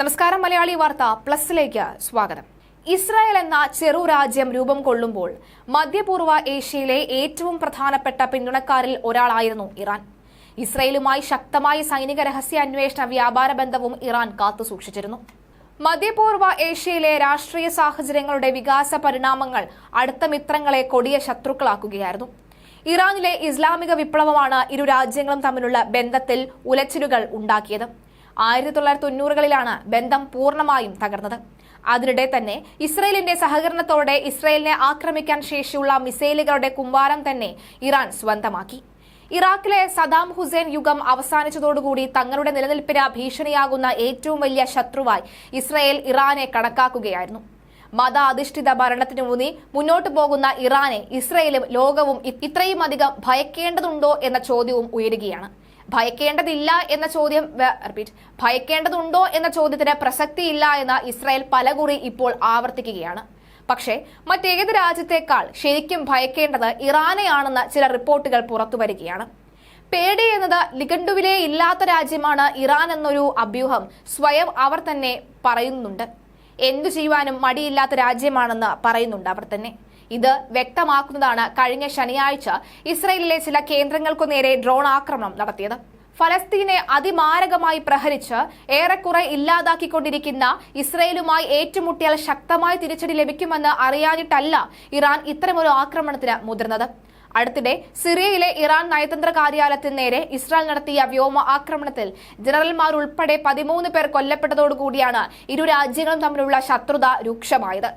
നമസ്കാരം മലയാളി വാർത്ത പ്ലസിലേക്ക് സ്വാഗതം. ഇസ്രായേൽ എന്ന ചെറു രാജ്യം രൂപം കൊള്ളുമ്പോൾ മധ്യപൂർവ ഏഷ്യയിലെ ഏറ്റവും പ്രധാനപ്പെട്ട പിന്തുണക്കാരിൽ ഒരാളായിരുന്നു ഇറാൻ. ഇസ്രായേലുമായി ശക്തമായ സൈനിക രഹസ്യ അന്വേഷണ വ്യാപാര ബന്ധവും ഇറാൻ കാത്തുസൂക്ഷിച്ചിരുന്നു മധ്യപൂർവ ഏഷ്യയിലെ രാഷ്ട്രീയ സാഹചര്യങ്ങളുടെ വികാസ പരിണാമങ്ങൾ അടുത്ത മിത്രങ്ങളെ കൊടിയ ശത്രുക്കളാക്കുകയായിരുന്നു. ഇറാനിലെ ഇസ്ലാമിക വിപ്ലവമാണ് ഇരു രാജ്യങ്ങളും തമ്മിലുള്ള ബന്ധത്തിൽ ഉലച്ചിലുകൾ ഉണ്ടാക്കിയത്. ആയിരത്തി തൊള്ളായിരത്തി തൊണ്ണൂറുകളിലാണ് ബന്ധം പൂർണമായും തകർന്നത്. അതിനിടെ തന്നെ ഇസ്രയേലിന്റെ സഹകരണത്തോടെ ഇസ്രയേലിനെ ആക്രമിക്കാൻ ശേഷിയുള്ള മിസൈലുകളുടെ കുമ്പാരം തന്നെ ഇറാൻ സ്വന്തമാക്കി. ഇറാഖിലെ സദാം ഹുസൈൻ യുഗം അവസാനിച്ചതോടുകൂടി തങ്ങളുടെ നിലനിൽപ്പിന് ഭീഷണിയാകുന്ന ഏറ്റവും വലിയ ശത്രുവായി ഇസ്രയേൽ ഇറാനെ കണക്കാക്കുകയായിരുന്നു. മത അധിഷ്ഠിത ഭരണത്തിനൂന്നി മുന്നോട്ടു പോകുന്ന ഇറാനെ ഇസ്രയേലും ലോകവും ഇത്രയും അധികം ഭയക്കേണ്ടതുണ്ടോ എന്ന ചോദ്യവും ഉയരുകയാണ്. ഭയക്കേണ്ടതില്ല എന്ന ചോദ്യം റിപ്പീറ്റ് ഭയക്കേണ്ടതുണ്ടോ എന്ന ചോദ്യത്തിന് പ്രസക്തിയില്ല എന്ന് ഇസ്രായേൽ പലകുറി ഇപ്പോൾ ആവർത്തിക്കുകയാണ്. പക്ഷേ മറ്റേത് രാജ്യത്തേക്കാൾ ശരിക്കും ഭയക്കേണ്ടത് ഇറാനെയാണെന്ന് ചില റിപ്പോർട്ടുകൾ പുറത്തു വരികയാണ്. പേടി എന്നത് നിഘണ്ടുവിലേ ഇല്ലാത്ത രാജ്യമാണ് ഇറാൻ എന്നൊരു അഭ്യൂഹം സ്വയം അവർ തന്നെ പറയുന്നുണ്ട്. എന്തു ചെയ്യുവാനും മടിയില്ലാത്ത രാജ്യമാണെന്ന് പറയുന്നുണ്ട് അവർ തന്നെ. ഇത് വ്യക്തമാക്കുന്നതാണ് കഴിഞ്ഞ ശനിയാഴ്ച ഇസ്രയേലിലെ ചില കേന്ദ്രങ്ങൾക്കു നേരെ ഡ്രോൺ ആക്രമണം നടത്തിയത്. ഫലസ്തീനെ അതിമാരകമായി പ്രഹരിച്ച് ഏറെക്കുറെ ഇല്ലാതാക്കിക്കൊണ്ടിരിക്കുന്ന ഇസ്രയേലുമായി ഏറ്റുമുട്ടിയാൽ ശക്തമായ തിരിച്ചടി ലഭിക്കുമെന്ന് അറിയാനിട്ടല്ല ഇറാൻ ഇത്തരമൊരു ആക്രമണത്തിന് മുതിർന്നത്. അടുത്തിടെ സിറിയയിലെ ഇറാൻ നയതന്ത്ര കാര്യാലയത്തിന് നേരെ ഇസ്രായേൽ നടത്തിയ വ്യോമ ആക്രമണത്തിൽ ജനറൽമാർ ഉൾപ്പെടെ പതിമൂന്ന് പേർ കൊല്ലപ്പെട്ടതോടുകൂടിയാണ് ഇരു രാജ്യങ്ങളും തമ്മിലുള്ള ശത്രുത രൂക്ഷമായത്.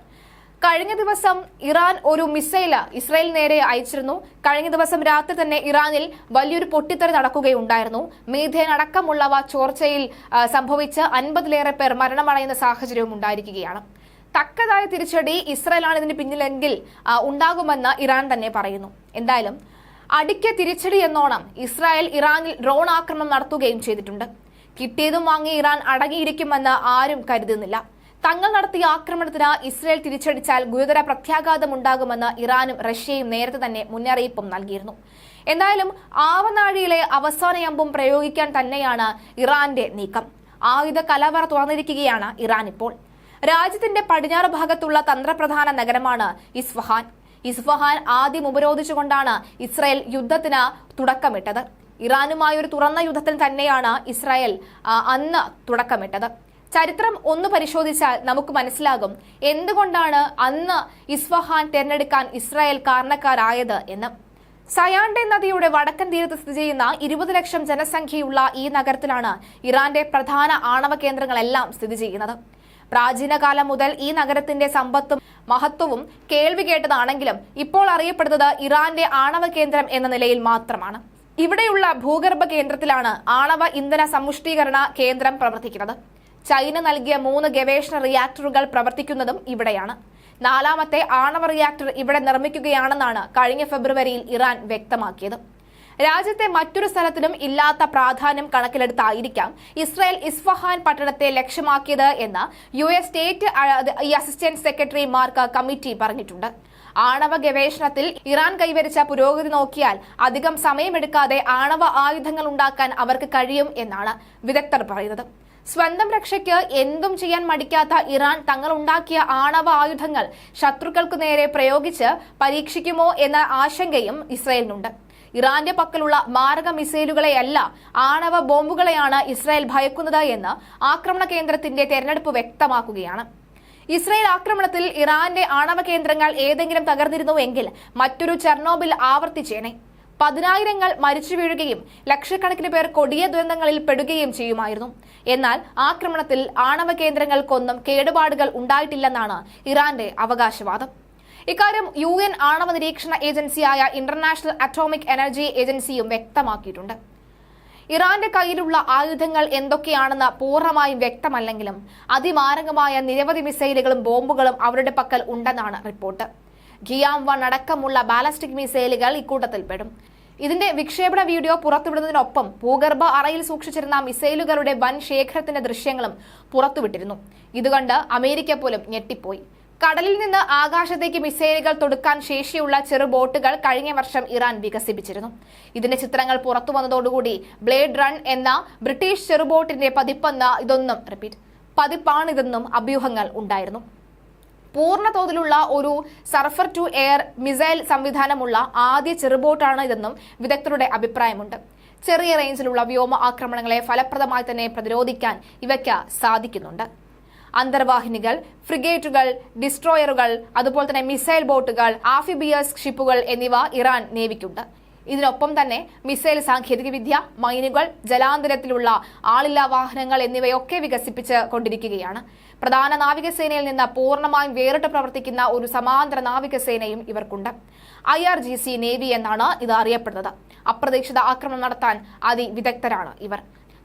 കഴിഞ്ഞ ദിവസം ഇറാൻ ഒരു മിസൈൽ ഇസ്രായേൽ നേരെ അയച്ചിരുന്നു. കഴിഞ്ഞ ദിവസം രാത്രി തന്നെ ഇറാനിൽ വലിയൊരു പൊട്ടിത്തെറി നടക്കുകയുണ്ടായിരുന്നു. മീഥേൻ അടക്കമുള്ളവ ചോർച്ചയിൽ സംഭവിച്ച് അൻപതിലേറെ പേർ മരണമടയുന്ന സാഹചര്യവും ഉണ്ടായിരിക്കുകയാണ്. തക്കതായ തിരിച്ചടി ഇസ്രായേലാണ് ഇതിന് പിന്നിലെങ്കിൽ ഉണ്ടാകുമെന്ന് ഇറാൻ തന്നെ പറയുന്നു. എന്തായാലും അടിക്ക തിരിച്ചടി എന്നോണം ഇസ്രായേൽ ഇറാനിൽ ഡ്രോൺ ആക്രമണം നടത്തുകയും ചെയ്തിട്ടുണ്ട്. കിട്ടിയതും വാങ്ങി ഇറാൻ അടങ്ങിയിരിക്കുമെന്ന് ആരും കരുതുന്നില്ല. തങ്ങൾ നടത്തിയ ആക്രമണത്തിന് ഇസ്രയേൽ തിരിച്ചടിച്ചാൽ ഗുരുതര പ്രത്യാഘാതം ഉണ്ടാകുമെന്ന് ഇറാനും റഷ്യയും നേരത്തെ തന്നെ മുന്നറിയിപ്പും നൽകിയിരുന്നു. എന്തായാലും ആവനാഴിയിലെ അവസാന അമ്പും പ്രയോഗിക്കാൻ തന്നെയാണ് ഇറാന്റെ നീക്കം. ആയുധ കലവറ തുറന്നിരിക്കുകയാണ് ഇറാൻ ഇപ്പോൾ. രാജ്യത്തിന്റെ പടിഞ്ഞാറ് ഭാഗത്തുള്ള തന്ത്രപ്രധാന നഗരമാണ് ഇസ്ഫഹാൻ. ഇസ്ഫഹാൻ ആദ്യം ഉപരോധിച്ചുകൊണ്ടാണ് ഇസ്രായേൽ യുദ്ധത്തിന് തുടക്കമിട്ടത്. ഇറാനുമായി ഒരു തുറന്ന യുദ്ധത്തിന് തന്നെയാണ് ഇസ്രായേൽ അന്ന് തുടക്കമിട്ടത്. ചരിത്രം ഒന്ന് പരിശോധിച്ചാൽ നമുക്ക് മനസ്സിലാകും എന്തുകൊണ്ടാണ് അന്ന് ഇസ്ഫഹാൻ തിരഞ്ഞെടുക്കാൻ ഇസ്രായേൽ കാരണക്കാരായത് എന്ന്. സയാൻഡെ നദിയുടെ വടക്കൻ തീരത്ത് സ്ഥിതി ചെയ്യുന്ന ഇരുപത് ലക്ഷം ജനസംഖ്യയുള്ള ഈ നഗരത്തിലാണ് ഇറാന്റെ പ്രധാന ആണവ കേന്ദ്രങ്ങളെല്ലാം സ്ഥിതി ചെയ്യുന്നത്. പ്രാചീന കാലം മുതൽ ഈ നഗരത്തിന്റെ സമ്പത്തും മഹത്വവും കേൾവി കേട്ടതാണെങ്കിലും ഇപ്പോൾ അറിയപ്പെടുന്നത് ഇറാന്റെ ആണവ കേന്ദ്രം എന്ന നിലയിൽ മാത്രമാണ്. ഇവിടെയുള്ള ഭൂഗർഭ കേന്ദ്രത്തിലാണ് ആണവ ഇന്ധന സമുഷ്ടീകരണ കേന്ദ്രം പ്രവർത്തിക്കുന്നത്. ചൈന നൽകിയ മൂന്ന് ഗവേഷണ റിയാക്ടറുകൾ പ്രവർത്തിക്കുന്നതും ഇവിടെയാണ്. നാലാമത്തെ ആണവ റിയാക്ടർ ഇവിടെ നിർമ്മിക്കുകയാണെന്നാണ് കഴിഞ്ഞ ഫെബ്രുവരിയിൽ ഇറാൻ വ്യക്തമാക്കിയത്. രാജ്യത്തെ മറ്റൊരു സ്ഥലത്തിനും ഇല്ലാത്ത പ്രാധാന്യം കണക്കിലെടുത്തായിരിക്കാം ഇസ്രായേൽ ഇസ്ഫഹാൻ പട്ടണത്തെ ലക്ഷ്യമാക്കിയത് എന്ന് U S state assistant secretary Mark Kimmitt പറഞ്ഞിട്ടുണ്ട്. ആണവ ഗവേഷണത്തിൽ ഇറാൻ കൈവരിച്ച പുരോഗതി നോക്കിയാൽ അധികം സമയമെടുക്കാതെ ആണവ ആയുധങ്ങൾ ഉണ്ടാക്കാൻ അവർക്ക് കഴിയും എന്നാണ് വിദഗ്ധർ പറയുന്നത്. സ്വന്തം രക്ഷയ്ക്ക് എന്തും ചെയ്യാൻ മടിക്കാത്ത ഇറാൻ തങ്ങൾ ഉണ്ടാക്കിയ ആണവ ആയുധങ്ങൾ ശത്രുക്കൾക്കു നേരെ പ്രയോഗിച്ച് പരീക്ഷിക്കുമോ എന്ന ആശങ്കയും ഇസ്രയേലിനുണ്ട്. ഇറാന്റെ പക്കലുള്ള മാരക മിസൈലുകളെയല്ല ആണവ ബോംബുകളെയാണ് ഇസ്രായേൽ ഭയക്കുന്നത് എന്ന് ആക്രമണ കേന്ദ്രത്തിന്റെ തെരഞ്ഞെടുപ്പ് വ്യക്തമാക്കുകയാണ്. ഇസ്രായേൽ ആക്രമണത്തിൽ ഇറാന്റെ ആണവ കേന്ദ്രങ്ങൾ ഏതെങ്കിലും തകർന്നിരുന്നുവെങ്കിൽ മറ്റൊരു ചെർണോബിൽ ആവർത്തിച്ചേനെ. പതിനായിരങ്ങൾ മരിച്ചു വീഴുകയും ലക്ഷക്കണക്കിന് പേർ കൊടിയ ദുരന്തങ്ങളിൽ പെടുകയും ചെയ്യുമായിരുന്നു. എന്നാൽ ആക്രമണത്തിൽ ആണവ കേന്ദ്രങ്ങൾക്കൊന്നും കേടുപാടുകൾ ഉണ്ടായിട്ടില്ലെന്നാണ് ഇറാന്റെ അവകാശവാദം. ഇക്കാര്യം യു എൻ ആണവ നിരീക്ഷണ ഏജൻസിയായ ഇന്റർനാഷണൽ അറ്റോമിക് എനർജി ഏജൻസിയും വ്യക്തമാക്കിയിട്ടുണ്ട്. ഇറാന്റെ കയ്യിലുള്ള ആയുധങ്ങൾ എന്തൊക്കെയാണെന്ന് പൂർണമായും വ്യക്തമല്ലെങ്കിലും അതിമാരകമായ നിരവധി മിസൈലുകളും ബോംബുകളും അവരുടെ പക്കൽ ഉണ്ടെന്നാണ് റിപ്പോർട്ട്. ഗിയാം വൺ അടക്കമുള്ള ബാലസ്റ്റിക് മിസൈലുകൾ ഇക്കൂട്ടത്തിൽപ്പെടും ഇതിന്റെ വിക്ഷേപണ വീഡിയോ പുറത്തുവിടുന്നതിനൊപ്പം ഭൂഗർഭ അറയിൽ സൂക്ഷിച്ചിരുന്ന മിസൈലുകളുടെ വൻ ശേഖരത്തിന്റെ ദൃശ്യങ്ങളും പുറത്തുവിട്ടിരുന്നു. ഇതുകണ്ട് അമേരിക്ക പോലും ഞെട്ടിപ്പോയി. കടലിൽ നിന്ന് ആകാശത്തേക്ക് മിസൈലുകൾ തൊടുക്കാൻ ശേഷിയുള്ള ചെറു ബോട്ടുകൾ കഴിഞ്ഞ വർഷം ഇറാൻ വികസിപ്പിച്ചിരുന്നു. ഇതിന്റെ ചിത്രങ്ങൾ പുറത്തു വന്നതോടുകൂടി ബ്ലേഡ് റൺ എന്ന ബ്രിട്ടീഷ് ചെറുബോട്ടിന്റെ പതിപ്പെന്ന ഇതൊന്നും റിപ്പീറ്റ് പതിപ്പാണിതെന്നും അഭ്യൂഹങ്ങൾ ഉണ്ടായിരുന്നു. പൂർണ തോതിലുള്ള ഒരു സർഫർ ടു എയർ മിസൈൽ സംവിധാനമുള്ള ആദ്യ ചെറുബോട്ടാണ് ഇതെന്നും വിദഗ്ധരുടെ അഭിപ്രായമുണ്ട്. ചെറിയ റേഞ്ചിലുള്ള വ്യോമ ആക്രമണങ്ങളെ ഫലപ്രദമായി തന്നെ പ്രതിരോധിക്കാൻ ഇവയ്ക്ക് സാധിക്കുന്നുണ്ട്. അന്തർവാഹിനികൾ ഫ്രിഗേറ്റുകൾ ഡിസ്ട്രോയറുകൾ അതുപോലെ തന്നെ മിസൈൽ ബോട്ടുകൾ ആഫിബിയസ് ഷിപ്പുകൾ എന്നിവ ഇറാൻ നേവിക്കുണ്ട്. ഇതിനൊപ്പം തന്നെ മിസൈൽ സാങ്കേതികവിദ്യ മൈനുകൾ ജലാന്തരത്തിലുള്ള ആളില്ലാ വാഹനങ്ങൾ എന്നിവയൊക്കെ വികസിപ്പിച്ച് കൊണ്ടിരിക്കുകയാണ്. പ്രധാന നാവികസേനയിൽ നിന്ന് പൂർണമായും വേറിട്ട് പ്രവർത്തിക്കുന്ന ഒരു സമാന്തര നാവികസേനയും ഇവർക്കുണ്ട്. I R G C navy എന്നാണ് ഇത് അറിയപ്പെടുന്നത്. അപ്രതീക്ഷിത ആക്രമണം നടത്താൻ അതിവിദഗ്ധരാണ് ഇവർ.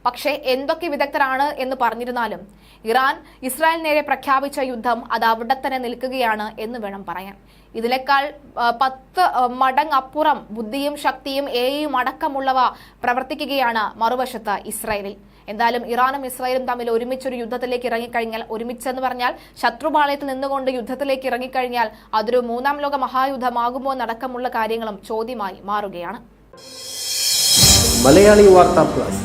പക്ഷേ എന്തൊക്കെ വിദഗ്ധരാണ് എന്ന് പറഞ്ഞിരുന്നാലും ഇറാൻ ഇസ്രായേൽ നേരെ പ്രഖ്യാപിച്ച യുദ്ധം അത് അവിടെ തന്നെ നിൽക്കുകയാണ് എന്ന് വേണം പറയാൻ. ഇതിനേക്കാൾ പത്ത് മടങ്ങ് മടങ്ങപ്പുറം ബുദ്ധിയും ശക്തിയും എയും അടക്കമുള്ളവ പ്രവർത്തിക്കുകയാണ് മറുവശത്ത് ഇസ്രായേലിൽ. എന്തായാലും ഇറാനും ഇസ്രായേലും തമ്മിൽ ഒരുമിച്ചൊരു യുദ്ധത്തിലേക്ക് ഇറങ്ങിക്കഴിഞ്ഞാൽ ഒരുമിച്ചെന്ന് പറഞ്ഞാൽ ശത്രുപാളയത്തിൽ നിന്നുകൊണ്ട് യുദ്ധത്തിലേക്ക് ഇറങ്ങിക്കഴിഞ്ഞാൽ അതൊരു മൂന്നാം ലോക മഹായുദ്ധമാകുമോ എന്നടക്കമുള്ള കാര്യങ്ങളും ചോദ്യമായി മാറുകയാണ്. മലയാളി വാർത്താ plus.